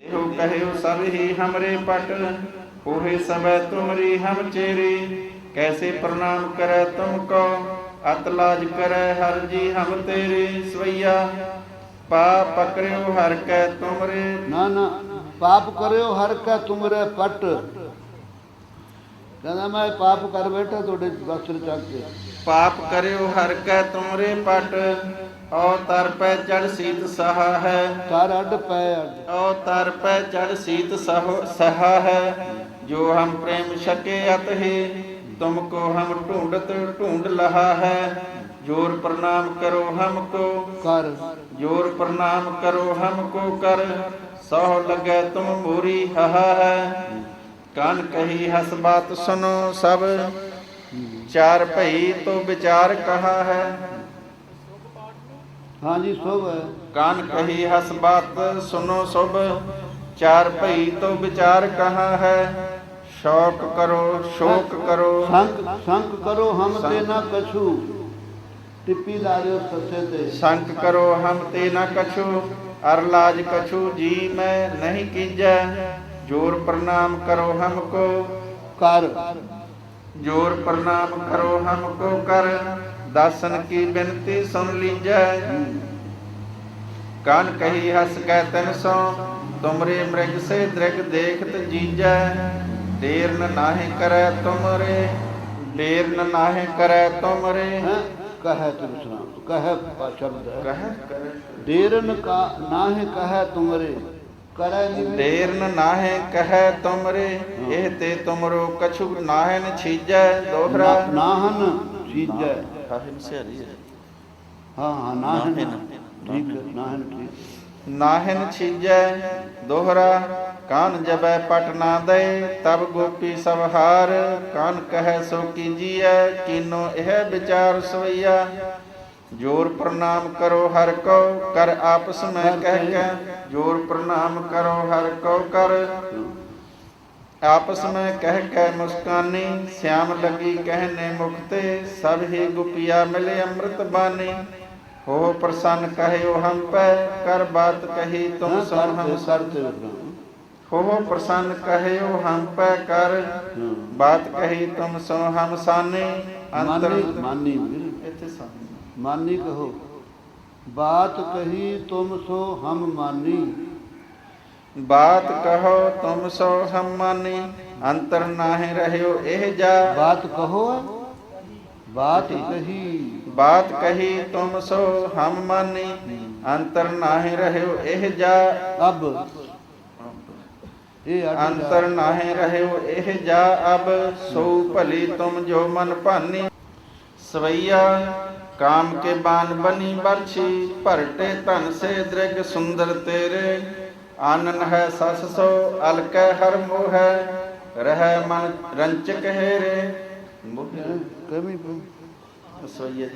देहो कहो सब ही हमरे पट होहे सबे तुमरी हम चेरे कैसे प्रणाम करे तुमको अतलाज करे हर जी हम तेरे सवैया पाप पकड़ियो हर कै तुमरे ਨਾ ਨਾ ਪਾਪ ਕਰਿਓ ਹਰ ਕੈ ਤੁਮਰੇ ਪਟ ਕਹਿੰਦਾ ਮੈਂ ਪਾਪ ਕਰ ਬੈਠਾ ਤੁਹਾਡੇ ਵਸਤਰ ਚੱਕ ਕੇ पाप करियो हर कै तुमरे पट और तर पै चढ़ सीत सहा है ਤਾਰ ਅੱਡ ਪੈ ਅੱਡ और तर पै चढ़ सीत सहो सहा है जो हम प्रेम शके अत है तुमको हम ढूंढत ढूंढ लहा है जोर प्रणाम करो हमको ਕਰ जोर प्रणाम करो हमको कर सह लगे तुम मोरी हहा है कान कही हस बात सुनो सब ਚਾਰ ਭਈ ਤੋ ਵਿਚਾਰ ਕਹਾ ਹੈ। ਹਾਂਜੀ ਸੁਭ। ਕਾਨ ਕਹੀ ਹਸ ਬਾਤ ਸੁਨੋ ਸੁਭ। ਚਾਰ ਭਈ ਤੋ ਵਿਚਾਰ ਕਹਾ ਹੈ। ਸ਼ੌਕ ਕਰੋ ਸ਼ੋਕ ਕਰੋ। ਸੰਕ ਸੰਕ ਕਰੋ ਹਮ ਤੇ ਨਾ ਕਛੂ। ਟਿੱਪੀ ਲਾਰਿਓ ਸੱਸੇ ਤੇ। ਸੰਕ ਕਰੋ ਹਮ ਤੇ ਨਾ ਕਛੂ। ਅਰ ਲਾਜ ਕਛੂ ਜੀ ਮੈਂ ਨਹੀਂ ਕੀਜੈ। ਜੋਰ ਪ੍ਰਣਾਮ ਕਰੋ ਹਮ ਕੋ। ਕਰ। ਜੋਰ ਪ੍ਰਣਾਮ ਕਰੋ ਹਮ ਕੋ ਕਰ ਦਾਸਨ ਕੀ ਬੇਨਤੀ ਸੁਨ ਲੀਜੈ। ਕਾਨ ਕਹੀ ਹਸ ਕੈ ਤਨ ਸੋ ਤੁਮਰੇ ਮ੍ਰਿਗ ਸੇ ਦ੍ਰਿਗ ਦੇਖਤ ਜੀਜੈ। ਦੇਰ ਨ ਨਾਹੇ ਕਰੈ ਤੁਮਰੇ ਦੇਰ ਨ ਨਾਹੇ ਕਰੈ ਤੁਮਰੇ। ਕਹੈ ਤੁਮ ਸੁਣਾ ਕਹੈ ਸ਼ਬਦ ਦੇਰ ਨ ਕਾ ਨਾਹੇ ਕਹੈ ਤੁਮਰੇ। ਕਰੈ ਨਿਵੇ ਦੇਰ ਨ ਨਾਹਿ ਕਹੈ ਤੁਮਰੇ ਇਹ ਤੇ ਤੁਮਰੋ ਕਛੁ ਨਾਹਿ ਨ ਛੀਜੈ ਦੋਹਰਾ। ਨਾਹਨ ਸੀਜੈ ਹਾਹਿਨ ਸਿਹਰੀ ਹਾਂ। ਹਾਂ ਨਾਹਨ ਨਾਹਨ। ਠੀਕ ਨਾਹਨ ਠੀਕ। ਨਾਹਿਨ ਛੀਜੈ ਦੋਹਰਾ। ਕਾਨ ਜਬੈ ਪਟ ਨਾ ਦੇ ਤਬ ਗੋਪੀ ਸਭ ਹਾਰ। ਕਾਨ ਕਹੈ ਸੋ ਕੀਜੀਐ ਕੀਨੋ ਇਹ ਵਿਚਾਰ ਸਵਈਆ। ਜੋਰ ਪ੍ਰਣਾਮ ਕਰੋ ਹਰ ਕੋ ਕਰ ਆਪਸ ਮੈਂ ਕਹਿ ਕੇ ਜੋਰ ਪ੍ਰਣਾਮ ਕਰੋ ਹਰ ਕੋ ਕਰ। ਆਪਸ ਮੈਂ ਕਹਿ ਕੇ ਮੁਸਕਾਨੀ ਸਿਆਮ ਲੱਗੀ ਕਹਿਨੇ ਮੁਖਤੇ ਸਭ ਹੀ ਗੁਪਿਆ ਮਿਲੇ ਅੰਮ੍ਰਿਤ ਬਾਣੀ ਹੋ ਪ੍ਰਸੰਨ ਕਹਿਓ ਹਮ ਪੈ ਕਰ ਬਾਤ ਕਹੀ ਤੁਮ ਸਭ ਹਮ। ਸਰਤ ਹੋ ਪ੍ਰਸੰਨ ਕਹਿਓ ਹਮ ਪੈ ਕਰ। ਬਾਤ ਕਹੀ ਤੁਮ ਸੋ ਹਮ ਸਾਨੇ। ਅੰਤਰ ਮਾਨੀ ਮਾਨੀ ਕਹੋ। ਬਾਤ ਕਹੀ ਤੁਮ ਸੋ ਹਮ ਮਾਨੀ। ਬਾਤ ਕਹੋ ਤੁਮ ਸੋ ਹਮ ਮਾਨੀ ਅੰਤਰ ਨਾਹੀਂ ਰਹਿਓ ਇਹ ਜਾ। ਬਾਤ ਕਹੋ ਬਾਤ ਕਹੀ। ਬਾਤ ਕਹੀ ਤੁਮ ਸੋ ਹਮ ਮਾਨੀ ਅੰਤਰ ਨਾਹੀਂ ਰਹਿਓ ਇਹ ਜਾ। ਅਬ। ਅੰਤਰ ਨਾਹੀਂ ਰਹਿਓ ਇਹ ਜਾ ਅਬ ਸੋ ਭਲੀ ਤੁਮ ਜੋ ਮਨ ਭਾਨੀ। ਸਵਈਆ ਕਾਮ ਕੇ ਬਾਨ ਬਨੀ ਬਰਛੀ ਭਰਟੇ ਧਨ ਸੇ ਦ੍ਰਿਗ ਸੁੰਦਰ ਤੇਰੇ ਆਨਨ ਹੈ ਸਸ ਸੋ ਅਲਕੈ ਹਰ ਮੋਹ ਹੈ ਰਹਿ ਮਨ ਰੰਚਕ ਹੈਰੇ ਕਮੀ ਸੋਈਏ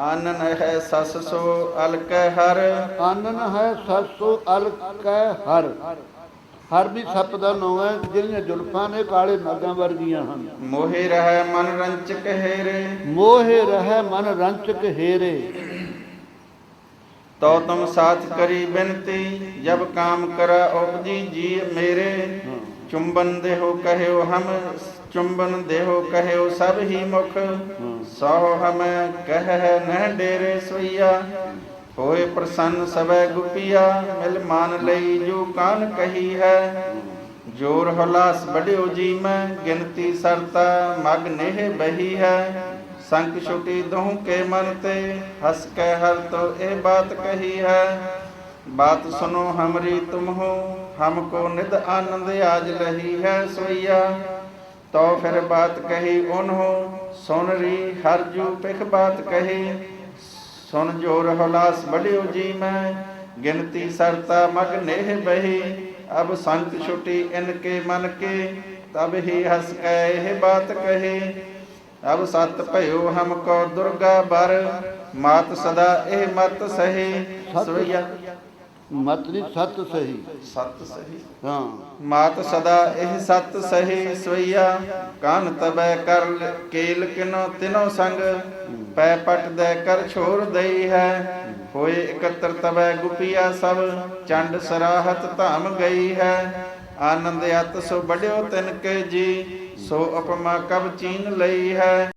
ਆਨਨ ਹੈ ਸਸ ਸੋ ਅਲਕੈ ਹਰ ਆਨਨ ਹੈ ਸਸ ਸੋ ਅਲਕੈ ਹਰ ਵੀ ਸੱਪ ਦਾ ਨਾਮ ਹੈ ਜਿਹੜੀਆਂ ਜੁਲਫਾਂ ਨੇ ਕਾਲੇ ਨਾਗਾਂ ਵਰਗੀਆਂ ਹਨ। ਮੋਹਿ ਰਹਿ ਮਨ ਰੰਚਕ ਹੈਰੇ। ਮੋਹਿ ਰਹਿ ਮਨ ਰੰਚਕ ਹੇਰੇ। ਤੋ ਤੁਮ ਸਾਥ ਕਰੀ ਬਿਨਤੀ ਜਬ ਕਾਮ ਕਰਾ ਉਪਜੀ ਜੀ ਮੇਰੇ। ਚੁੰਬਨ ਦੇਹੋ ਕਹਿਓ ਹਮ ਚੁੰਬਨ ਦੇਹੋ ਕਹਿਓ ਸਭ ਹੀ ਮੁਖ। ਸੋ ਹਮ ਕਹਿ ਨਹਿ ਡੇਰੇ ਸੋਈਆ। ਹੋਏ ਪ੍ਰਸੰਨ ਸਭੈ ਗੁਪੀਆ, ਮਿਲ ਮਾਨ ਲਈ ਜੋ ਕਾਨ ਕਹੀ ਹੈ। ਜੋਰ ਹਲਾਸ ਬੜਿਓ ਜੀ ਮੈਂ, ਗਿਣਤੀ ਸਰਤਾ ਮਗ ਨੇਹ ਬਹੀ ਹੈ। ਸੰਕ ਛੁਟੀ ਦਹੁ ਕੇ ਮਨ ਤੇ, ਹਸ ਕੇ ਹਰ ਤੋ ਇਹ ਬਾਤ ਕਹੀ ਹੈ। ਬਾਤ ਸੁਨੋ ਹਮਰੀ ਤੁਮ ਹੋ ਹਮ ਕੋ ਨਿਦ ਆਨੰਦ ਆਜ ਰਹੀ ਹੈ ਸੋਈਆ। ਤੋ ਫਿਰ ਬਾਤ ਕਹੀ ਉਨ ਹੋ ਸੁਨ ਰੀ ਹਰ ਜੂ ਪਿਖ ਬਾਤ ਕਹੀ। ਸੁਣ ਜੋ ਰਹਲਾਸ ਬੜਿਓ ਜੀ ਮੈਂ ਗਿਣਤੀ ਸਰਤਾ ਮਗ ਨੇਹ ਬਹੀ ਅਬ ਸੰਤ ਛੁਟੀ ਇਨ ਕੇ ਮਨ ਕੇ ਤਬ ਹੀ ਹਸ ਕੈ ਇਹ ਬਾਤ ਕਹੇ। ਅਬ ਸਤ ਭਇਓ ਹਮ ਕੋ ਦੁਰਗਾ ਬਰ ਮਾਤ ਸਦਾ ਇਹ ਮਤ ਸਹੇ ਸੋਇਆ ਨਹੀਂ ਸਤ ਸਹੀ। ਸਤ ਸਹੀ। ਹਾਂ। ਮਾਤ ਸਦਾ ਇਹ ਸਤ ਸਹੀ ਸਵਈਆ ਕਾਨ ਤਬੈ ਕਰ ਕੇਲ ਕਿਨੋ ਤਿਨੋ ਸੰਗ ਪੈ ਪਟ ਦੇ ਕਰ ਛੋਰ ਦਈ ਹੈ। ਹੋਏ ਇਕੱਤਰ ਤਬੈ ਗੁਪੀਆ ਸਭ ਚੰਡ ਸਰਾਹਤ ਧਾਮ ਗਈ ਹੈ। ਆਨੰਦ ਅਤ ਸੋ ਬੜਿਓ ਤਿਨ ਕੇ ਜੀ ਸੋ ਉਪਮਾ ਕਬ ਚੀਨ ਲਈ ਹੈ।